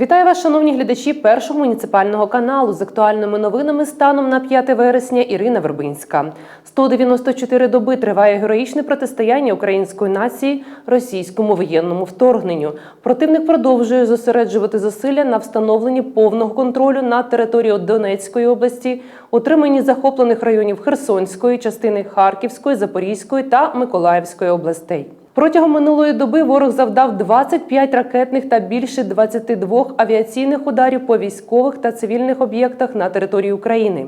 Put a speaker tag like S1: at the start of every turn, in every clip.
S1: Вітаю вас, шановні глядачі першого муніципального каналу з актуальними новинами станом на 5 вересня. Ірина Вербинська. 194 доби триває героїчне протистояння української нації російському воєнному вторгненню. Противник продовжує зосереджувати зусилля на встановленні повного контролю над територією Донецької області, утриманні захоплених районів Херсонської, частини Харківської, Запорізької та Миколаївської областей. Протягом минулої доби ворог завдав 25 ракетних та більше 22 авіаційних ударів по військових та цивільних об'єктах на території України.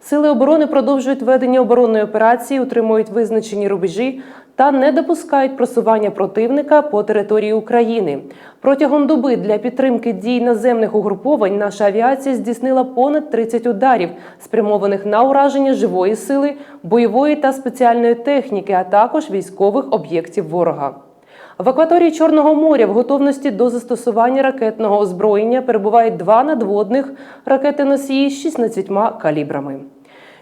S1: Сили оборони продовжують ведення оборонної операції, утримують визначені рубежі та не допускають просування противника по території України. Протягом доби для підтримки дій наземних угруповань наша авіація здійснила понад 30 ударів, спрямованих на ураження живої сили, бойової та спеціальної техніки, а також військових об'єктів ворога. В акваторії Чорного моря в готовності до застосування ракетного озброєння перебувають два надводних ракети-носії з 16 калібрами.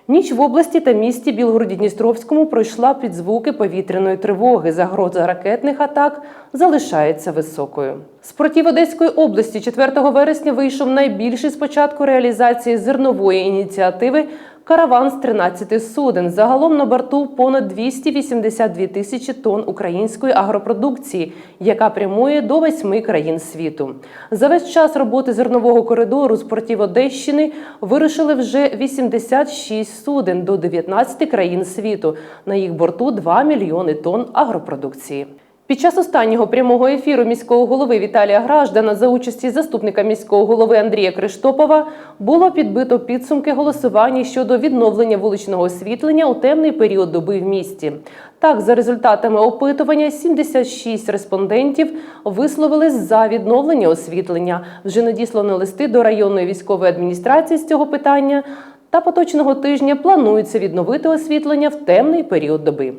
S1: Ніч в області та місті Білгороді-Дністровському пройшла під звуки повітряної тривоги. Загроза ракетних атак залишається високою. З Одеської області 4 вересня вийшов найбільший з початку реалізації зернової ініціативи Караван з 13 суден. Загалом на борту понад 282 тисячі тонн української агропродукції, яка прямує до восьми країн світу. За весь час роботи зернового коридору з портів Одещини вирушили вже 86 суден до 19 країн світу. На їх борту 2 мільйони тонн агропродукції. Під час останнього прямого ефіру міського голови Віталія Граждана за участі заступника міського голови Андрія Криштопова було підбито підсумки голосування щодо відновлення вуличного освітлення у темний період доби в місті. Так, за результатами опитування, 76 респондентів висловились за відновлення освітлення. Вже надіслано листи до районної військової адміністрації з цього питання. Та поточного тижня планується відновити освітлення в темний період доби.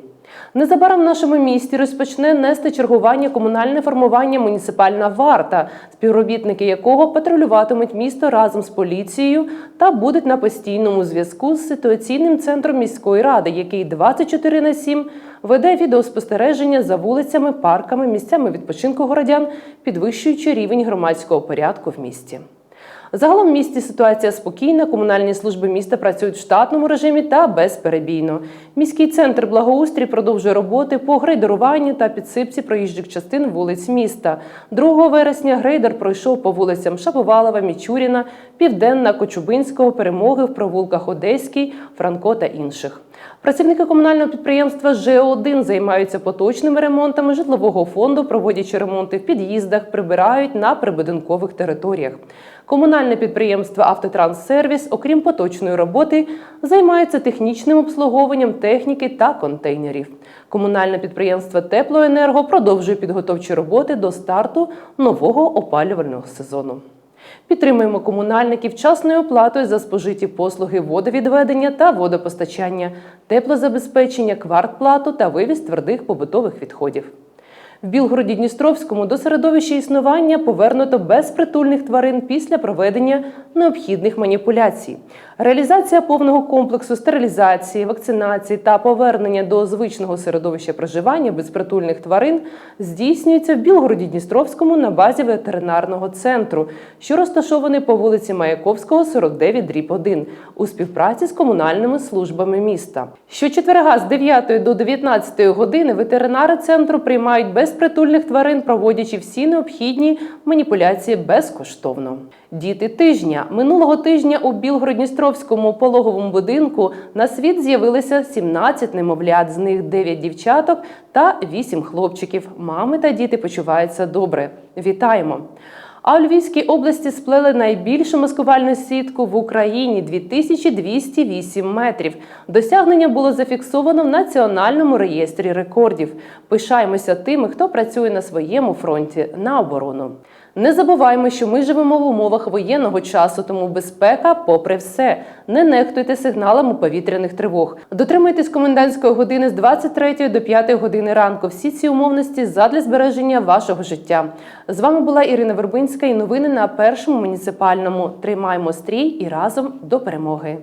S1: Незабаром в нашому місті розпочне нести чергування комунальне формування муніципальна варта, співробітники якого патрулюватимуть місто разом з поліцією та будуть на постійному зв'язку з ситуаційним центром міської ради, який 24 на 7 веде відеоспостереження за вулицями, парками, місцями відпочинку городян, підвищуючи рівень громадського порядку в місті. Загалом в місті ситуація спокійна. Комунальні служби міста працюють в штатному режимі та безперебійно. Міський центр благоустрій продовжує роботи по грейдеруванню та підсипці проїжджих частин вулиць міста. 2 вересня грейдер пройшов по вулицям Шаповалова, Мічуріна, Південна, Кочубинського, Перемоги в провулках Одеський, Франко та інших. Працівники комунального підприємства ЖО1 займаються поточними ремонтами житлового фонду, проводячи ремонти в під'їздах, прибирають на прибудинкових територіях. Комунальне підприємство Автотранссервіс, окрім поточної роботи, займається технічним обслуговуванням техніки та контейнерів. Комунальне підприємство Теплоенерго продовжує підготовчі роботи до старту нового опалювального сезону. Підтримуємо комунальників вчасною оплатою за спожиті послуги водовідведення та водопостачання, теплозабезпечення, квартплату та вивіз твердих побутових відходів. В Білгороді Дністровському до середовища існування повернуто безпритульних тварин після проведення необхідних маніпуляцій. Реалізація повного комплексу стерилізації, вакцинації та повернення до звичного середовища проживання безпритульних тварин здійснюється в Білгороді Дністровському на базі ветеринарного центру, що розташований по вулиці Маяковського, 49 дріб 1, у співпраці з комунальними службами міста. Щочетверга з 9 до 19 години ветеринари центру приймають безпритульних тварин, проводячи всі необхідні маніпуляції безкоштовно. Діти тижня минулого тижня у Білгородністровському пологовому будинку на світ з'явилися 17 немовлят, з них 9 дівчаток та 8 хлопчиків. Мами та діти почуваються добре. Вітаємо! А у Львівській області сплели найбільшу маскувальну сітку в Україні 2208 метрів. Досягнення було зафіксовано в національному реєстрі рекордів. Пишаємося тими, хто працює на своєму фронті на оборону. Не забуваймо, що ми живемо в умовах воєнного часу, тому безпека, попри все, не нехтуйте сигналами повітряних тривог. Дотримуйтесь комендантської години з 23 до 5 години ранку. Всі ці умовності задля збереження вашого життя. З вами була Ірина Вербинська і новини на першому муніципальному. Тримаємо стрій і разом до перемоги.